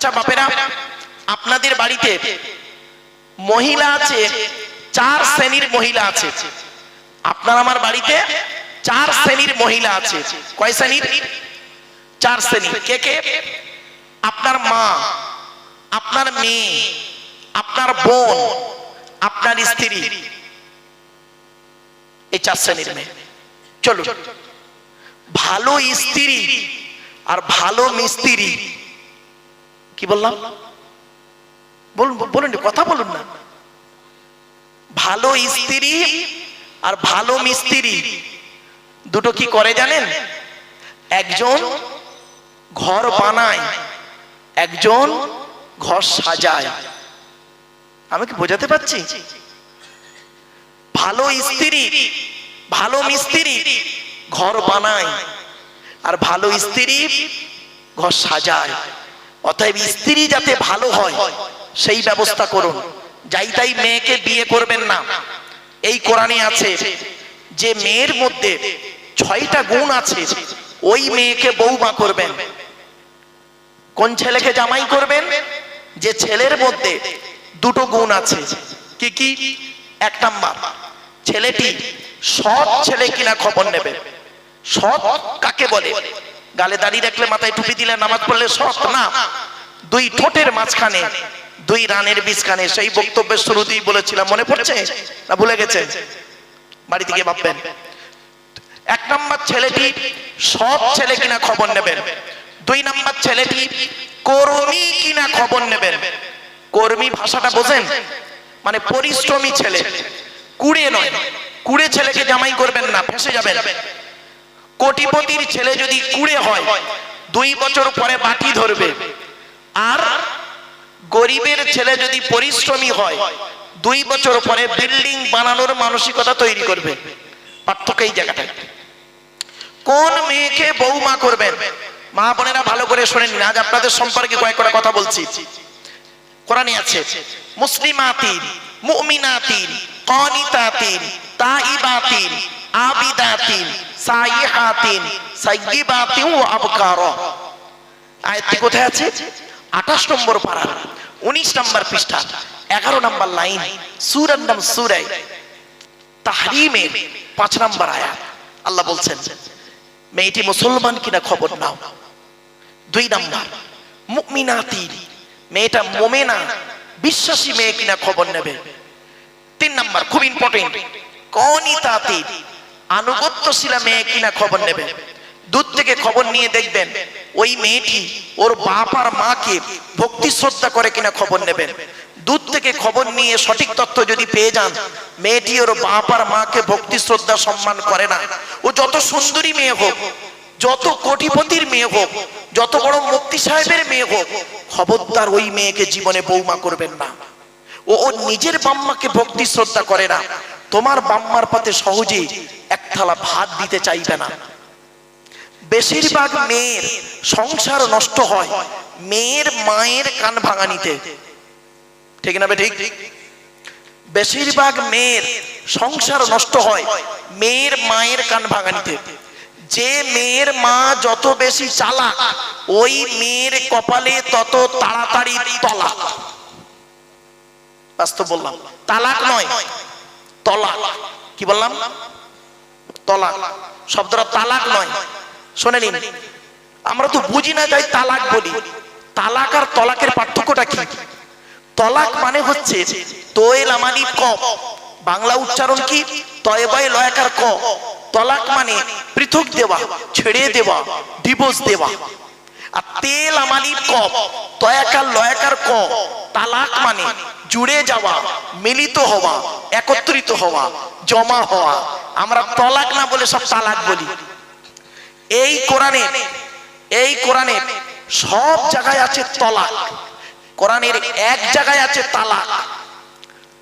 আচ্ছা বাপেরা, আপনাদের বাড়িতে মহিলা আছে, চার শ্রেণির মহিলা আছে। আপনার আমার বাড়িতে চার শ্রেণির মহিলা আছে। কয় শ্রেণির? চার শ্রেণির। কে কে? আপনার মা, আপনার মেয়ে, আপনার বোন, আপনার স্ত্রী। এই চার শ্রেণির মেয়ে। চলো ভালো স্ত্রী আর ভালো মিস্ত্রি কি বললাম? বলুন বলুন, কথা বলুন না। ভালো স্ত্রী আর ভালো মিস্ত্রি, দুটো কি করে জানেন? একজন ঘর বানায়, একজন ঘর সাজায়। আমি কি বোঝাতে পারছি? ভালো স্ত্রী, ভালো মিস্ত্রি ঘর বানায়, আর ভালো স্ত্রী ঘর সাজায়। অতএব স্ত্রী যাতে ভালো হয়, সেই ব্যবস্থা করুন। যাই তাই মেয়েকে বিয়ে করবেন না। এই কোরআনে আছে যে মেয়ের মধ্যে ছয়টা গুণ আছে, ওই মেয়েকে বৌমা করবেন। কোন ছেলেকে জামাই করবেন? যে ছেলের মধ্যে দুটো গুণ আছে। কি কি? এক নাম্বার, ছেলেটি সৎ ছেলে কিনা খবর নেবে। সৎ কাকে বলে? গালে দাঁড়িয়ে রাখলে মাথায় টুপি দিলে নামাজ পড়লে সৎ না। দুই ঠোঁটের মাঝখানে, দুই রানের বীজখানে, সেই বক্তব্যের শুরুতেই বলেছিলাম, মনে পড়ছে? না ভুলে গেছে? বাড়ি থেকে ভাববেন। এক নম্বর ছেলেটি সৎ ছেলে কিনা খবর নেবেন। দুই নম্বর ছেলেটি কর্মী কিনা খবর নেবেন। কর্মী ভাষাটা বোঝেন? মানে পরিশ্রমী ছেলে। কুড়ে নয়। কুড়ে ছেলেকে জামাই করবেন না, ফেসে যাবেন। কোটিপতির ছেলে যদি কুড়ে হয়, দুই বছর পরে বাটি ধরবে। আর গরিবের ছেলে যদি পরিশ্রমী হয়, দুই বছর পরে বিল্ডিং বানানোর মানসিকতা তৈরি করবে। পার্থক্য এই জায়গাটায়। কোন মেয়েকে বৌমা করবেন? মা বোনেরা ভালো করে শোনেন আজ আপনাদের সম্পর্কে কয়েকটা কথা বলছি। কোরআনে আছে, মুসলিমাতিন, মুমিনাতিন, কানিতাতিন, তাইবাতিন, আবিদাতিন নম্বর নম্বর পৃষ্ঠা নম্বর লাইন আল্লাহ বলছেন, মেয়েটি মুসলমান কিনা খবর নাও। দুই নাম্বার মুকমিনাতি মেয়েটা মোমেনা, বিশ্বাসী মেয়ে কিনা খবর নেবে। তিন নাম্বার, খুব ইম্পর্টেন্ট কনিতাতি আনুগত্যশীলা মেয়ে কিনা খবর নেবেন দূর থেকে খবর নিয়ে দেখবেন, ওই মেয়েটি ওর বাপ আর মাকে ভক্তি শ্রদ্ধা করে কিনা খবর নেবেন দূর থেকে খবর নিয়ে সঠিক তথ্য যদি পেয়ে যান, মেয়েটি ওর বাপ আর মাকে ভক্তি শ্রদ্ধা সম্মান করে না। ও যত সুন্দরী মেয়ে হোক, যত কোটিপতির মেয়ে হোক, যত বড় মুক্তি সাহেবের মেয়ে হোক, খবরদার ওই মেয়েকে জীবনে বৌমা করবেন না। ও ওর নিজের বাম্মাকে ভক্তি শ্রদ্ধা করে না। তোমার বাম্মার পাতে সহজেই থালা ভাত দিতে চাইবে না। বেশিরভাগ মেয়ের সংসার নষ্ট হয় মেয়ের মায়ের কান ভাঙানিতে। ঠিক না ঠিক? বেশিরভাগ মেয়ের সংসার নষ্ট হয় মেয়ের মায়ের কান ভাঙানিতে। যে মেয়ের মা যত বেশি চালাক, ওই মেয়ের কপালে তত তাড়াতাড়ি তলা বাস্তব বললাম, তালাক নয়, তলাক। কি বললাম? তলাক। শব্দটা তালাক নয়। শোনে নিন আমরা তো বুঝি না যাই তালাক বলি। তালাক আর তলাকের পার্থক্যটা কি? তলাক মানে হচ্ছে তোয়েল আমানি ক। বাংলা উচ্চারণ কি? তয়বাই লয়াকার ক। তলাক মানে পৃথক দেওয়া, ছেড়ে দেওয়া ডিভোর্স দেওয়া। আর তেল আমালি ক। তয়াকার লয়াকার ক। তালাক মানে জুড়ে যাওয়া, মিলিত হওয়া, একত্রিত হওয়া, জমা হওয়া। আমরা তলাক না বলে সব তালাক বলি। এই কোরআনে এই কোরআনে সব জায়গায় আছে তলাক। কোরআনের এক জায়গায় আছে তালাক।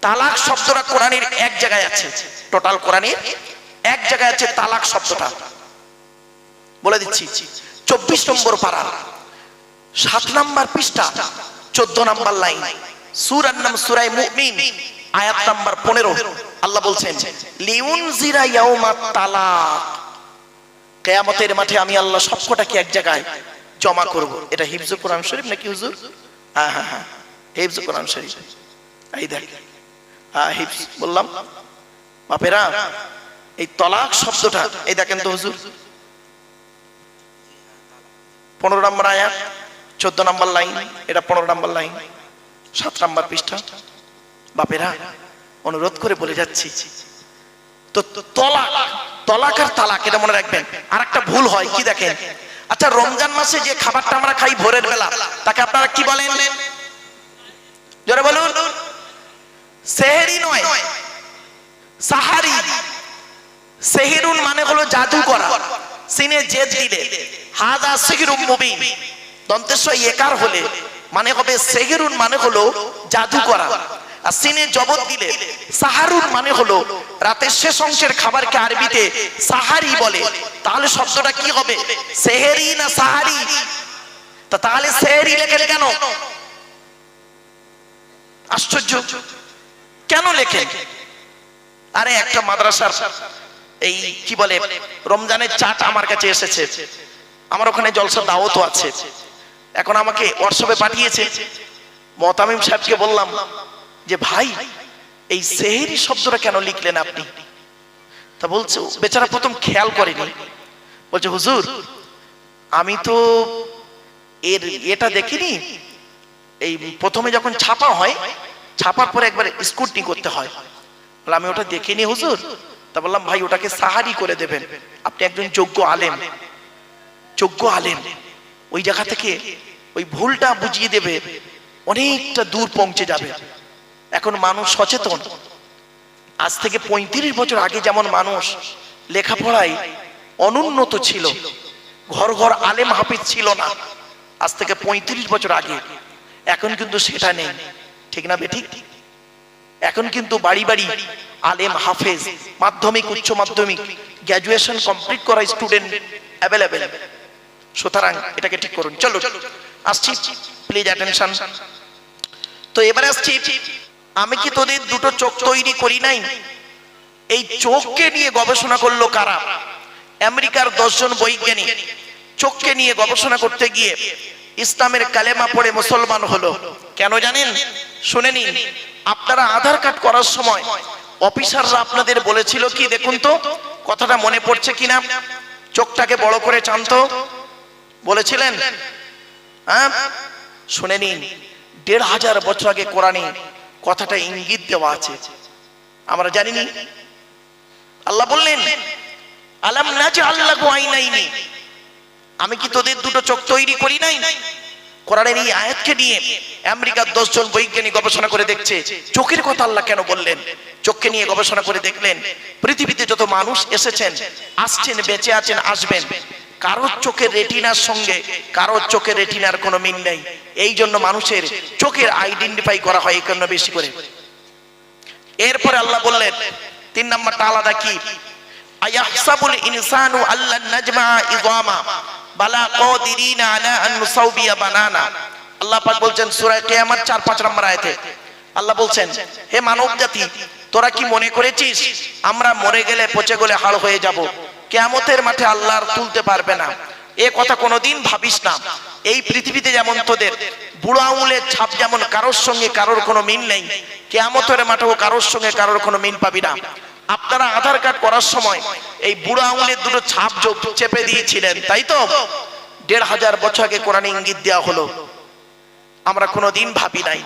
তালাক শব্দটা কোরআনের এক জায়গায় আছে। টোটাল কোরআনের এক জায়গায় আছে তালাক শব্দটা। বলে দিচ্ছি, চব্বিশ নম্বর পারা। সাত নাম্বার পৃষ্ঠা, চোদ্দ নাম্বার লাইন। সুরার নাম সুরাই মুমিন। আয়াত নাম্বার পনেরো। আল্লাহ বলছেন লিউন জিরা ইয়াউমা তালাক। কেয়ামতের মাঠে আমি আল্লাহ সবকটাকে এক জায়গায় জমা করব। এটা হিফজ কোরআন শরীফ নাকি হুজুর? হ্যাঁ হ্যাঁ হ্যাঁ হিফজ কোরআন শরীফ। এই দেখ হ্যাঁ হিফজ বললাম। বাপেরা, এই তলাক শব্দটা, এই দেখেন তো হুজুর। পনেরো নম্বর আয়াত, চোদ্দ নম্বর লাইন, এটা পনেরো নম্বর লাইন, সাত নম্বর পৃষ্ঠা। বাপেরা, অনুরোধ করে বলে যাচ্ছি। তো তলাক তলাক আর তালাক, এটা মনে রাখবেন। আর একটা ভুল হয়, কি দেখেন? আচ্ছা রমজান মাসে যে খাবারটা আমরা খাই ভোরের বেলা, তাকে আপনারা কি বলেন? জোরে বলুন। সেহেরি নয়, সাহারি। সেহেরুন মানে হলো জাদু করা সিনে জেদ দিলে। হাদা সেহিরুম মুবিন। দন্তেশ্ব একার হলে মানে হবে সেহেরুন মানে হলো জাদু করা আর সিনে জবত দিলে সাহারুন মানে হলো, রাতের শেষ অংশের খাবারকে আরবিতে সাহারি বলে। তাহলে শব্দটা কি হবে? সেহেরি না সাহারি? তা তাহলে সেহেরি লেখেন কেন? আশ্চর্য। কেন লেখেন? আরে, একটা মাদ্রাসার এই কি বলে, রমজানের চাট আমার কাছে এসেছে। আমার ওখানে জলসা দাওয়াতও আছে। এখন আমাকে হোয়াটসঅ্যাপে পাঠিয়েছে। মতামিম সাহেবকে বললাম যে ভাই, এই সেহেরি শব্দটা কেন লিখলেন আপনি? তা বলছে, বেচারা প্রথম খেয়াল করেনি। বলছে, হুজুর, আমি তো এর এটা দেখিনি। এই প্রথমে যখন ছাপা হয়, ছাপার পরে একবার স্কুটনি করতে হয়। আমি ওটা দেখিনি হুজুর। তা বললাম, ভাই, ওটাকে সাহারি করে দেবেন। আপনি একজন যোগ্য আলেম। যোগ্য আলেম। ওই জায়গা থেকে ওই ভুলটা বুঝিয়ে দেবে। অনেকটা দূর পৌঁছে যাবে। এখন মানুষ সচেতন। আজ থেকে পঁয়ত্রিশ বছর আগে যেমন মানুষ লেখাপড়ায় অনুন্নত ছিল, ঘর ঘর আলেম হাফিজ ছিল না। আজ থেকে পঁয়ত্রিশ বছর আগে। এখন কিন্তু সেটা নেই। ঠিক না বেঠিক? এখন কিন্তু বাড়ি বাড়ি আলেম হাফেজ, মাধ্যমিক, উচ্চ মাধ্যমিক গ্র্যাজুয়েশন কমপ্লিট করা স্টুডেন্ট অ্যাভেলেবেল সুতরাং এটাকে ঠিক করুন। চলো আসছি। প্লিজ অ্যাটেনশন তো এবারে আসছি আমি কি তোদের দুটো চোখ তৈরি করি নাই? এই চোখকে নিয়ে গবেষণা করল কারা? আমেরিকার দশজন বৈজ্ঞানিক। চোখকে নিয়ে গবেষণা করতে গিয়ে ইসলামের কালেমা পড়ে মুসলমান হলো। কেন জানেন? শুনে নিন। আপনারা আধার কার্ড করার সময় অফিসাররা আপনাদের বলেছিল কি দেখুন তো কথাটা মনে পড়ছে কিনা? চোখটাকে বড় করে চান্ত। বলেছিলেন? হ্যাঁ? শুনে নিন। দেড় হাজার বছর আগে কোরআনে কথাটা ইঙ্গিত দেওয়া আছে। আমরা জানিনি। আল্লাহ বললেন, আলাম নাজ আল্লাহ আইনাইনি? আমি কি তোদের দুটো চোখ তৈরি করি নাই? কোরআনের এই আয়াতকে নিয়ে আমেরিকার দশজন বৈজ্ঞানিক গবেষণা করে দেখছে। চোখের কথা আল্লাহ কেন বললেন? চোখকে নিয়ে গবেষণা করে দেখলেন, পৃথিবীতে যত মানুষ এসেছেন, আসছেন, বেঁচে আছেন, আসবেন কারোর চোখের রেটিনার সঙ্গে কারোর চোখের রেটিনার কোনো মিল নেই। এই জন্য মানুষের চোখের আইডেন্টিফাই করা হয় এই বেশি করে। এরপরে আল্লাহ বললেন, তিন নাম্বারটা আলাদা কি? আয়াহসাবুল ইনসানু আল্লাহ নাজমা বালা আলা আন নুসাউবিয়া বানানা। আল্লাহ পাক বলছেন, সূরা কিয়ামত 4 5 নম্বর আয়াতে। আল্লাহ বলছেন, হে মানব জাতি তোরা কি মনে করেছিস, আমরা মরে গেলে পচে গেলে হাড় হয়ে যাব? কিয়ামতের মাঠে আল্লাহ আর তুলতে পারবে না। এ কথা কোনোদিন ভাবিস না। এই পৃথিবীতে যেমন তোদের বুড়ো আঙুলের ছাপ যেমন কারোর সঙ্গে কারোর কোনো মিল নেই, কেয়ামতের মাঠেও কারোর সঙ্গে কারোর কোনো মিল পাবি না। আপনারা আধার কার্ড করার সময় এই বুড়ো আঙুলের দুটো ছাপ চেপে দিয়েছিলেন, তাই তো? দেড় হাজার বছর আগে কোরআন ইঙ্গিত দেওয়া হলো। আমরা কোনোদিন ভাবি নাই।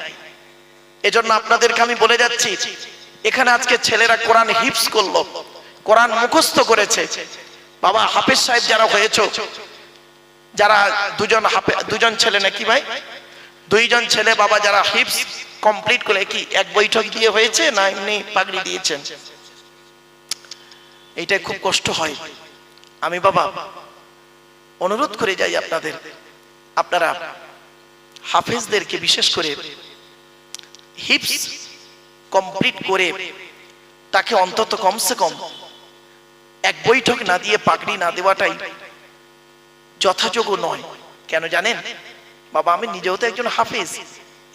এজন্য আপনাদেরকে আমি বলে যাচ্ছি, এখানে আজকে ছেলেরা কোরআন হিপস করল। কোরআন মুখস্থ করেছে। বাবা, হাফেজ সাহেব যারা হয়েছে, যারা দুজন দুজন ছেলে নাকি ভাই? দুইজন ছেলে বাবা যারা হিপস কমপ্লিট করে কি এক বৈঠক দিয়ে হয়েছে না এমনি পাগড়ি দিয়েছেন? এইটা খুব কষ্ট হয়। আমি বাবা অনুরোধ করে যাই আপনাদের। আপনারা হাফেজদেরকে বিশেষ করে হিপস কমপ্লিট করে তাকে অন্তত কমসে কম এক বৈঠক না দিয়ে পাগড়ি না দেওয়াটাই যথাযোগ্য নয়। কেন জানেন? বাবা, আমি নিজেও তো একজন হাফিজ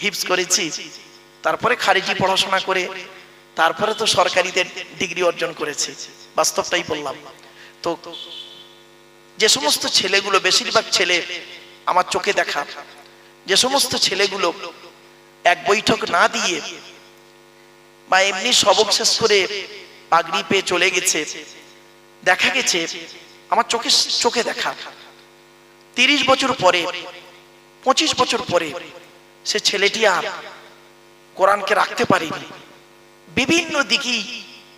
হিপস করেছি। তারপরে খারিজি পড়াশোনা করে, তারপরে তো সরকারিতে ডিগ্রি অর্জন করেছি। বাস্তবটাই বললাম। তো যে সমস্ত ছেলেগুলো, বেশিরভাগ ছেলে আমার চোখে দেখা, যে সমস্ত ছেলেগুলো এক বৈঠক না দিয়ে বা এমনি সবক শেষ করে পাগড়ি পেয়ে চলে গেছে দেখা গেছে, আমার চোখে চোখে দেখা। তিরিশ বছর পরে, পঁচিশ বছর পরে সে ছেলেটি আর কোরআনকে রাখতে পারেনি। বিভিন্ন দিকেই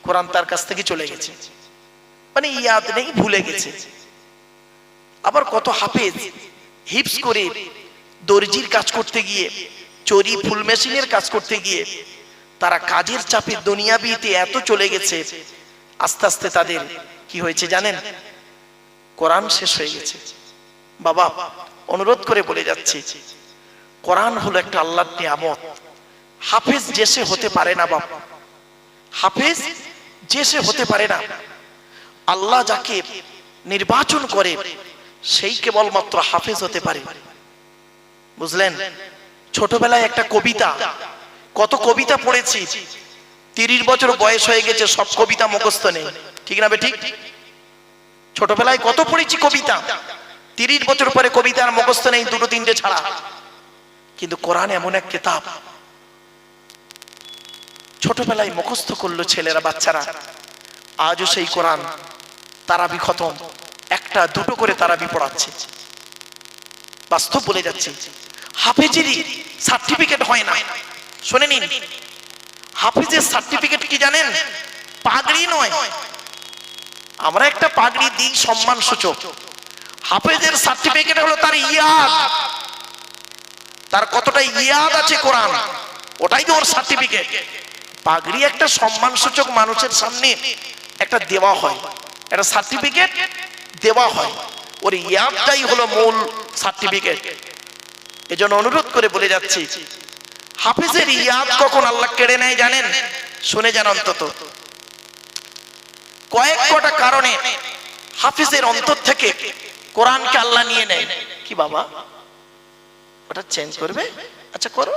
কোরআন তার কাছ থেকে চলে গেছে। মানে ইয়াদ নেই, ভুলে গেছে। আবার কত হাফেজ হিপস করে দর্জির কাজ করতে গিয়ে, চরি, ফুল মেশিনের কাজ করতে গিয়ে, তারা কাজের চাপে দুনিয়াবিতে এত চলে গেছে, আস্তে আস্তে তাদের কি হয়েছে জানেন? কোরআন শেষ হয়ে গেছে। বাবা, অনুরোধ করে বলে যাচ্ছি, কোরআন হলো একটা আল্লাহর নিয়ামত। হাফেজ যে হতে পারে না বাবা হাফেজ যে হতে পারে না। আল্লাহ যাকে নির্বাচন করে, সেই কেবলমাত্র হাফেজ হতে পারে। বুঝলেন? ছোটবেলায় একটা কবিতা, কত কবিতা পড়েছি। তিরিশ বছর বয়স হয়ে গেছে, সব কবিতা মুখস্থ নেই। ঠিক না বে ঠিক? ছোটবেলায় কত পড়েছি কবিতা। তিরিশ বছর পরে কবিতার মুখস্থ নেই দুটো তিনটে ছাড়া। কিন্তু কোরআন এমন এক কিতাব। ছোটবেলায় মুখস্থ করল ছেলেরা, বাচ্চারা। আজও সেই কোরআন। তারাবি খতম। একটা, দুটো করে তারাবি পড়াচ্ছে। বাস্তব বলে যাচ্ছে। হাফেজেরই সার্টিফিকেট হয় না। শুনে নিন। হাফেজের সার্টিফিকেট কি জানেন? পাগড়ি নয়। আমরা একটা পাগড়ি দিই সম্মান সূচক। হাফেজের সার্টিফিকেট হলো তার ইয়াদ। তার কতটা ইয়াদ আছে কোরআন? ওটাই তো ওর সার্টিফিকেট পাগড়ি একটা সম্মান সূচক মানুষের সামনে একটা দেওয়া হয়। একটা সার্টিফিকেট দেওয়া হয়। ওর ইয়াদটাই হলো মূল সার্টিফিকেট এজন্য অনুরোধ করে বলে যাচ্ছি, হাফিজের ইয়াদ কখন আল্লাহ কেড়ে নেয় জানেন? শুনে যান অন্তত। কয়েক কটা কারণে হাফিজের অন্তর থেকে কোরআনকে আল্লাহ নিয়ে নেয়। কি বাবা? ওটা চেঞ্জ করবে? আচ্ছা করো।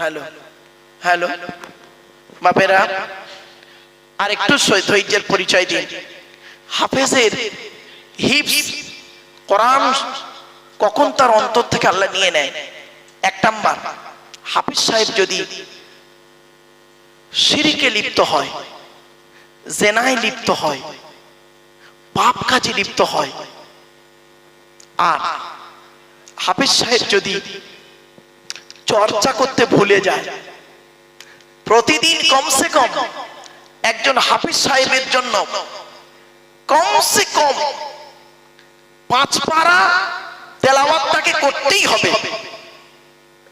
হ্যালো হ্যালো বাপেরা আর একটু ধৈর্যের পরিচয় দিন। হাফেজের হিপস কোরআন কখন তার অন্তর থেকে আল্লাহ নিয়ে নেয়? এক নাম্বার, হাফিজ সাহেব যদি সিরিকে লিপ্ত হয়, জেনায় লিপ্ত হয়, পাপ কাজে লিপ্ত হয়, আর হাফিজ সাহেব যদি চর্চা করতে ভুলে যায়। প্রতিদিন কমসে কম একজন হাফিজ সাহেবের জন্য কমসে কম পাঁচ পারা তেলাওয়াত তাকে করতেই হবে।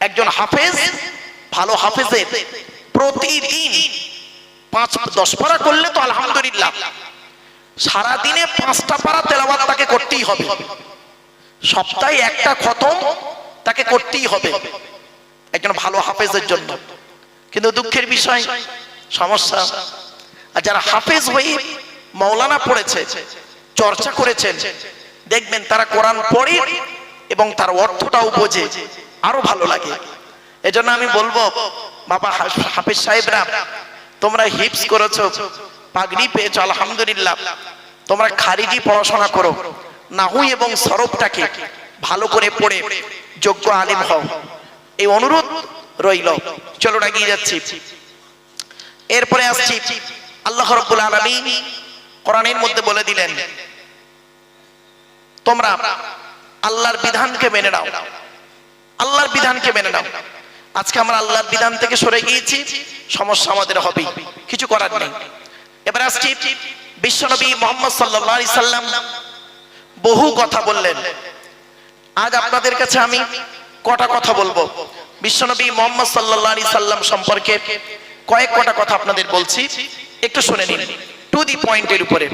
একজন হাফেজ, ভালো হাফেজের প্রতিদিন পাঁচ, দশ পারা করলে তো আলহামদুলিল্লাহ। সারা দিনে পাঁচটা পারা তেলাওয়াত তাকে করতেই হবে। সপ্তাহে একটা খতম তাকে করতেই হবে। একজন ভালো হাফেজের জন্য। কিন্তু দুঃখের বিষয়, সমস্যা। আর যারা হাফেজ হয়ে মৌলানা পড়েছে, চর্চা করেছেন, দেখবেন তারা কোরআন পড়ে এবং তার অর্থটাও বোঝে, আরও ভালো লাগে। এজন্য আমি বলব, বাবা হাফেজ সাহেবরা, তোমরা হিপস করেছ, পাগড়ি পেয়েছ, আলহামদুলিল্লাহ। তোমরা খারিজি পড়াশোনা করো নাহু এবং সরবটাকে ভালো করে পড়ে, যোগ্য আলিম হও। এই অনুরোধ রইল। চলো এগিয়ে যাচ্ছি। এরপরে আসছি। আল্লাহ রব্বুল আলামিন কোরআনের মধ্যে বলে দিলেন, তোমরা আল্লাহর বিধানকে মেনে নাও। আল্লাহর বিধানকে মেনে নাও। আজকে আমরা আল্লাহর বিধান থেকে সরে গিয়েছি। সমস্যা আমাদের হবে কিছু করার নেই। এবার আসছি। বিশ্বনবী মোহাম্মদ আলাইহি সাল্লাম বহু কথা বললেন। আজ আপনাদের কাছে আমি কটা কথা বলব? বিশ্বনবী মোহাম্মদ সাল্লাহ আলি সাল্লাম সম্পর্কে কয়েক কটা কথা আপনাদের বলছি। একটু শুনে নিন। টু দি পয়েন্টের উপরে।